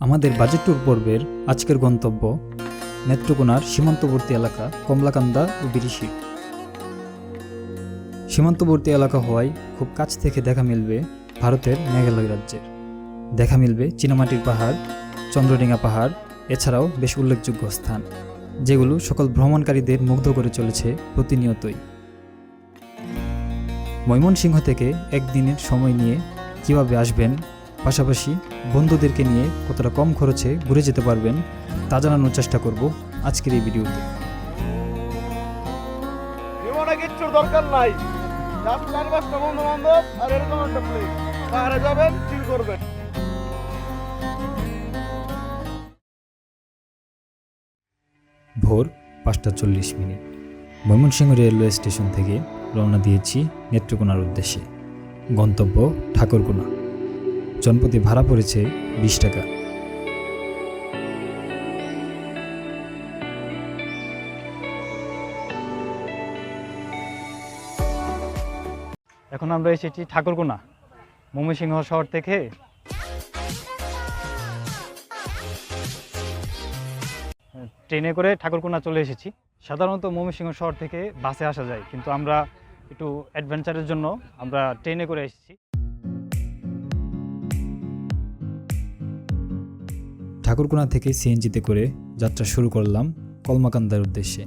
আমাদের budget tour পর্বের আজকের গন্তব্য নেত্রকোনার সীমান্তবর্তী এলাকা কমলাকান্দা ও বিরিশি। সীমান্তবর্তী এলাকা হওয়ায় খুব কাছ থেকে দেখা মিলবে ভারতের মেঘালয় রাজ্যের। দেখা মিলবে চীনামাটির পাহাড় চন্দ্রডিঙা পাহাড়, এছাড়াও বেশ উল্লেখযোগ্য স্থান, যেগুলো সকল ভ্রমণকারীদের মুগ্ধ করে চলেছে প্রতিনিয়তই। ময়মনসিংহ থেকে একদিনের সময় নিয়ে কীভাবে আসবেন, পাশাপাশি বন্ধুদেরকে নিয়ে কতটা কম খরচে ঘুরে যেতে পারবেন তা জানানোর চেষ্টা করব আজকের এই ভিডিওতে। জীবনে কিচ্ছুর দরকার নাই। চার পাঁচটা বন্ধু বান্ধব আর এরকম একটা প্লেস পাহাড়ে যাবেন চিল করবেন। ভোর পাঁচটা চল্লিশ মিনিট। ময়মনসিংহ রেলওয়ে স্টেশন থেকে রওনা দিয়েছি নেত্রকোনার উদ্দেশ্যে। গন্তব্য ঠাকুরকোনা। জনপতি ভাড়া পড়েছে বিশ টাকা। এখন আমরা এসেছি ঠাকুরকোনা, ময়মনসিংহ শহর থেকে। ট্রেনে করে ঠাকুরকোনা চলে এসেছি। সাধারণত ময়মনসিংহ শহর থেকে বাসে আসা যায়, কিন্তু আমরা একটু অ্যাডভেঞ্চারের জন্য আমরা ট্রেনে করে এসেছি। ঠাকুরকোনা থেকে সিএনজিতে করে যাত্রা শুরু করলাম কলমাকান্দার উদ্দেশ্যে।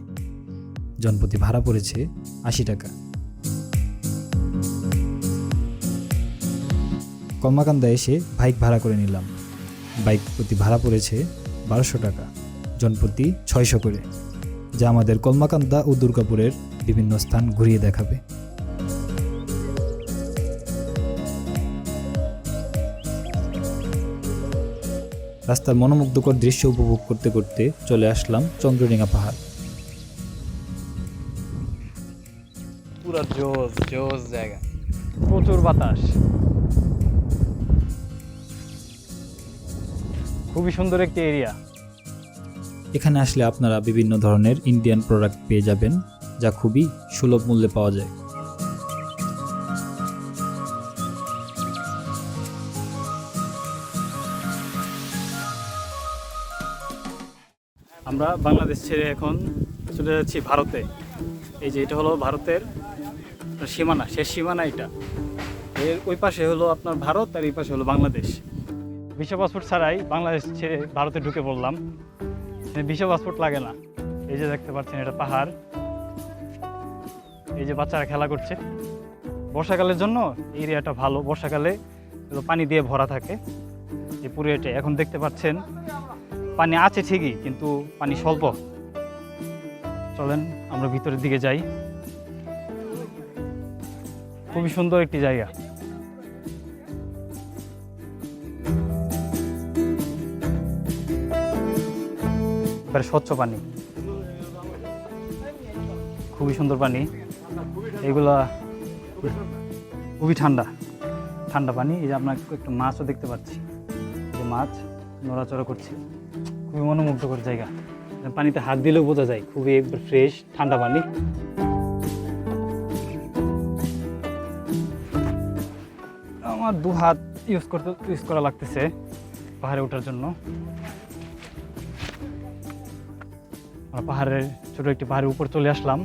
জনপতি ভাড়া পড়েছে আশি টাকা। কলমাকান্দা এসে বাইক ভাড়া করে নিলাম। বাইক প্রতি ভাড়া পড়েছে বারোশো টাকা জনপ্রতি ছয়শো করে, যা আমাদের কলমাকান্দা ও দুর্গাপুরের বিভিন্ন স্থান ঘুরিয়ে দেখাবে। রাস্তার মনোমুগ্ধকর দৃশ্য উপভোগ করতে করতে চলে আসলাম চন্দ্রডিঙা পাহাড়। পুরো জোস জোস জায়গা। প্রচুর বাতাস। খুবই সুন্দর একটি এরিয়া। এখানে আসলে আপনারা বিভিন্ন ধরনের ইন্ডিয়ান প্রোডাক্ট পেয়ে যাবেন যা খুবই সুলভ মূল্যে পাওয়া যায়। আমরা বাংলাদেশ ছেড়ে এখন চলে যাচ্ছি ভারতে। এই যে এটা হলো ভারতের সীমানা, শেষ সীমানা এটা। এর ওই পাশে হলো আপনার ভারত আর এই পাশে হলো বাংলাদেশ। ভিসা পাসপোর্ট ছাড়াই বাংলাদেশ ছেড়ে ভারতে ঢুকে পড়লাম। ভিসা পাসপোর্ট লাগে না। এই যে দেখতে পাচ্ছেন এটা পাহাড়। এই যে বাচ্চারা খেলা করছে। বর্ষাকালের জন্য এরিয়াটা ভালো। বর্ষাকালে পানি দিয়ে ভরা থাকে। এই পুরো এখন দেখতে পাচ্ছেন পানি আছে ঠিকই, কিন্তু পানি স্বল্প। চলেন, আমরা ভিতরের দিকে যাই। খুবই সুন্দর একটি জায়গা। স্বচ্ছ পানি। খুবই সুন্দর পানি। এগুলা খুবই ঠান্ডা। ঠান্ডা পানি। এই যে আপনার একটু মাছও দেখতে পাচ্ছি। যে মাছ, নড়াচড়া করছে। খুবই মনোমুগ্ধকর জায়গা। পানিতে হাত দিলেও বোঝা যায়, খুবই ফ্রেশ ঠান্ডা পানি। আমার দু হাত ইউজ করতে ইউজ করা লাগতেছে পাহাড়ে ওঠার জন্য। পাহাড়ের ছোট একটি পাহাড়ের উপর চলে আসলাম।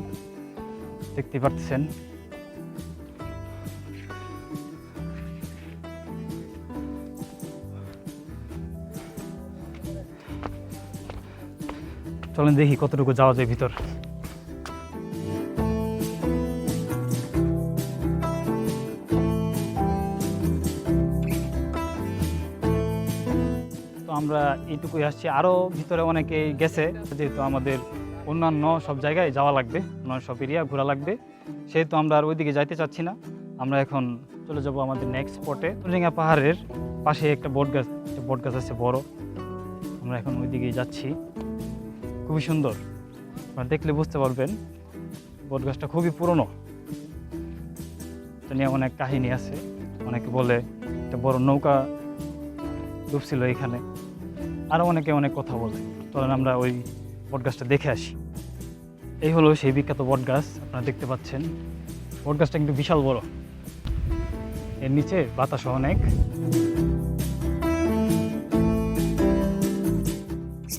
দেখতেই পারতেছেন। চলেন দেখি কতটুকু যাওয়া যায় ভিতর। তো আমরা এইটুকুই আসছি। আরও ভিতরে অনেকে গেছে, যেহেতু আমাদের অন্যান্য সব জায়গায় যাওয়া লাগবে, অন্যান্য সব এরিয়া ঘোরা লাগবে। সেহেতু আমরা আর ওইদিকে যাইতে চাচ্ছি না। আমরা এখন চলে যাব আমাদের নেক্সট স্পটে তুলিঙ্গা পাহাড়ের পাশে একটা বট গাছ বট গাছ আছে বড়। আমরা এখন ওইদিকেই যাচ্ছি। খুবই সুন্দর। আপনারা দেখলে বুঝতে পারবেন বট গাছটা খুবই পুরনো। এটা নিয়ে অনেক কাহিনী আছে। অনেকে বলে একটা বড় নৌকা ডুবছিল এখানে। আরও অনেকে অনেক কথা বলে। চলেন আমরা ওই বট গাছটা দেখে আসি। এই হলো সেই বিখ্যাত বট গাছ আপনারা দেখতে পাচ্ছেন। বট গাছটা কিন্তু বিশাল বড়। এর নিচে বাতাসও অনেক।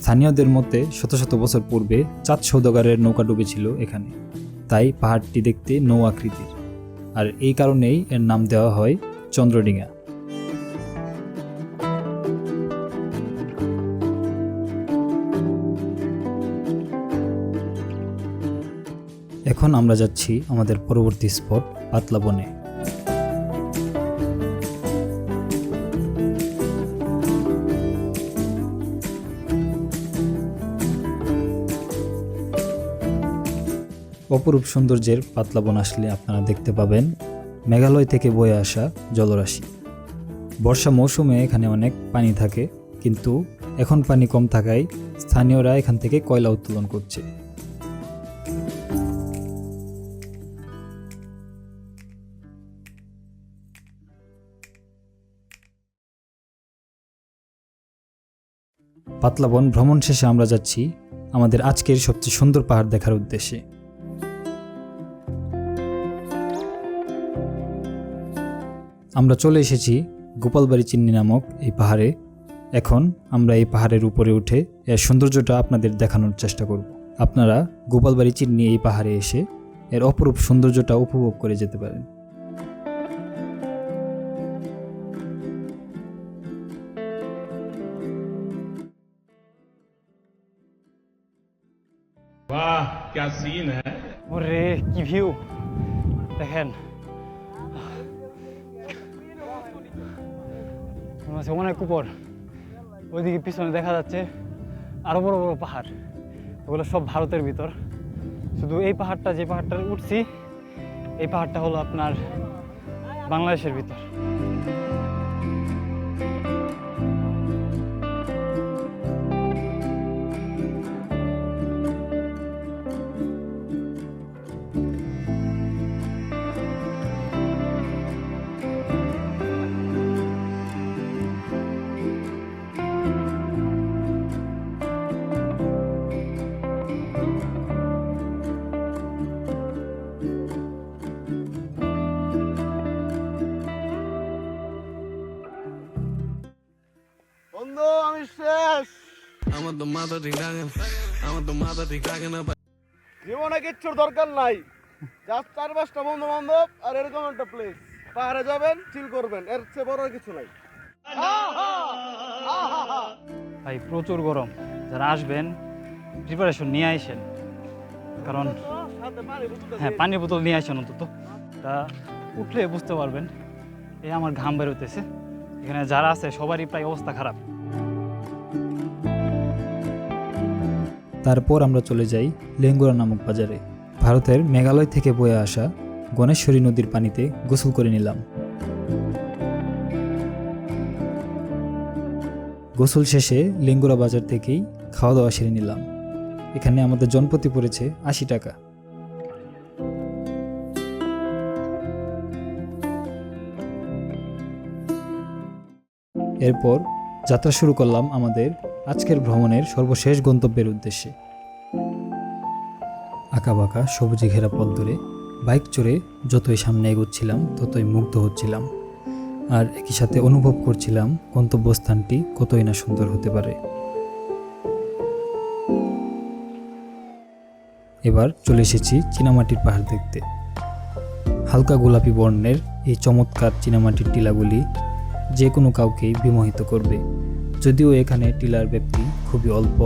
স্থানীয়দের মতে শত শত বছর পূর্বে চাঁদ সৌদাগরের নৌকা ডুবেছিল এখানে। তাই পাহাড়টি দেখতে নৌ আকৃতির আর এই কারণেই এর নাম দেওয়া হয় চন্দ্রডিঙা। এখন আমরা যাচ্ছি আমাদের পরবর্তী স্পট পাতলা বনে। অপরূপ সৌন্দর্যের পাতলা বন আসলে আপনারা দেখতে পাবেন মেঘালয় থেকে বয়ে আসা জলরাশি। বর্ষা মৌসুমে এখানে অনেক পানি থাকে, কিন্তু এখন পানি কম থাকায় স্থানীয়রা এখান থেকে কয়লা উত্তোলন করছে। পাতলা বন ভ্রমণ শেষে আমরা যাচ্ছি আমাদের আজকের সবচেয়ে সুন্দর পাহাড় দেখার উদ্দেশ্যে। আমরা চলে এসেছি গোপালবাড়ি চিন্নি নামক এই পাহাড়ে। এখন আমরা এই পাহাড়ের উপরে উঠে এর সৌন্দর্যটা আপনাদের দেখানোর চেষ্টা করব। আপনারা গোপালবাড়ি চিন্নি এই পাহাড়ে এসে এর অপরূপ সৌন্দর্যটা উপভোগ করে যেতে পারেন। বাহ ক্যা সিন হ্যাঁ ওরে কি ভিউ দেখেন হচ্ছে অনেক উপর। ওইদিকে পিছনে দেখা যাচ্ছে আরও বড় বড় পাহাড়। ওগুলো সব ভারতের ভিতর। শুধু এই পাহাড়টা, যে পাহাড়টা উঠছি, এই পাহাড়টা হলো আপনার বাংলাদেশের ভিতর। Mother the dragon. I'm at the mother the জীবনে কিচ্ছুর দরকার নাই। জাস্ট চার পাঁচটা বন্ধু বান্ধব আর এরকম একটা প্লেস পাহাড়ে যাবেন চিল করবেন এর চেয়ে বড় কিছু নাই। ভাই প্রচুর গরম। যারা আসবেন প্রিপারেশন নিয়ে আসেন কারণ হ্যাঁ পানির বোতল নিয়ে আসেন অন্তত। তা উঠলে বুঝতে পারবেন এই আমার ঘাম বেরোতেছে এখানে যারা আছে সবারই প্রায় অবস্থা খারাপ। তারপর আমরা চলে যাই লেঙ্গুরা নামক বাজারে। ভারতের মেঘালয় থেকে বয়ে আসা গণেশ্বরী নদীর পানিতে গোসল করে নিলাম। গোসল শেষে লেঙ্গুরা বাজার থেকেই খাওয়া দাওয়া সেরে নিলাম। এখানে আমাদের জনপ্রতি পড়েছে আশি টাকা। এরপর যাত্রা শুরু করলাম আমাদের আজকের ভ্রমণের সর্বশেষ গন্তব্যের উদ্দেশ্যে। আঁকাবাঁকা সবুজে ঘেরা পথ ধরে, বাইক চড়ে যতই সামনে এগোচ্ছিলাম, ততই মুগ্ধ হচ্ছিলাম। আর একই সাথে অনুভব করছিলাম গন্তব্যস্থানটি কতই না সুন্দর হতে পারে। এবার চলে এসেছি চীনামাটির পাহাড় দেখতে। হালকা গোলাপি বর্ণের এই চমৎকার চীনামাটির টিলাগুলি যে কোনো কাউকেই বিমোহিত করবে। যদিও এখানে টিলার ব্যাপ্তি খুবই অল্প,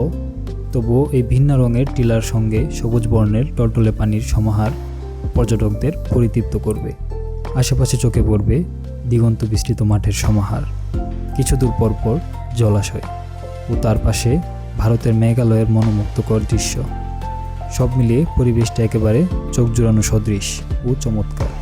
তবুও এই ভিন্ন রঙের টিলার সঙ্গে সবুজ বর্ণের টলটলে পানির সমাহার পর্যটকদের পরিতৃপ্ত করবে। আশেপাশে চোখে পড়বে দিগন্ত বিস্তৃত মাঠের সমাহার। কিছু দূর পরপর জলাশয় ও তার পাশে ভারতের মেঘালয়ের মনোমুগ্ধকর দৃশ্য। সব মিলিয়ে পরিবেশটা একেবারে চোখ জুড়ানো সদৃশ ও চমৎকার।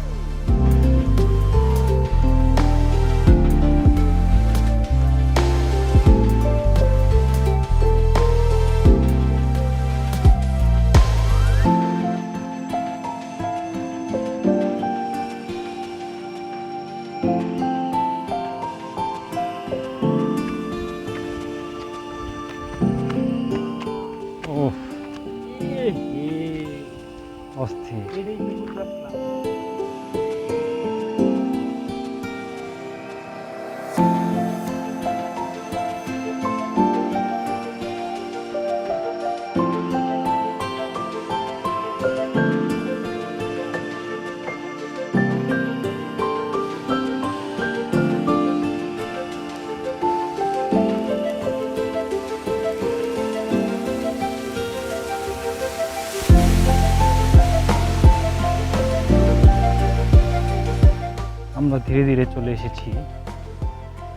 ধীরে ধীরে চলে এসেছি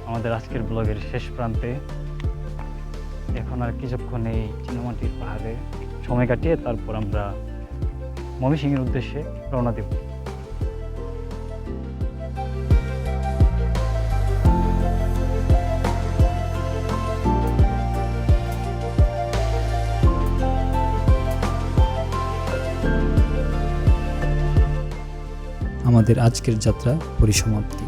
আমাদের আজকের ব্লগের শেষ প্রান্তে। এখন আর কিছুক্ষণ এই চিনামাটির পাহাড়ে সময় কাটিয়ে তারপর আমরা ময়মনসিংহের উদ্দেশ্যে রওনা দেব। আমাদের আজকের যাত্রা পরিসমাপ্তি।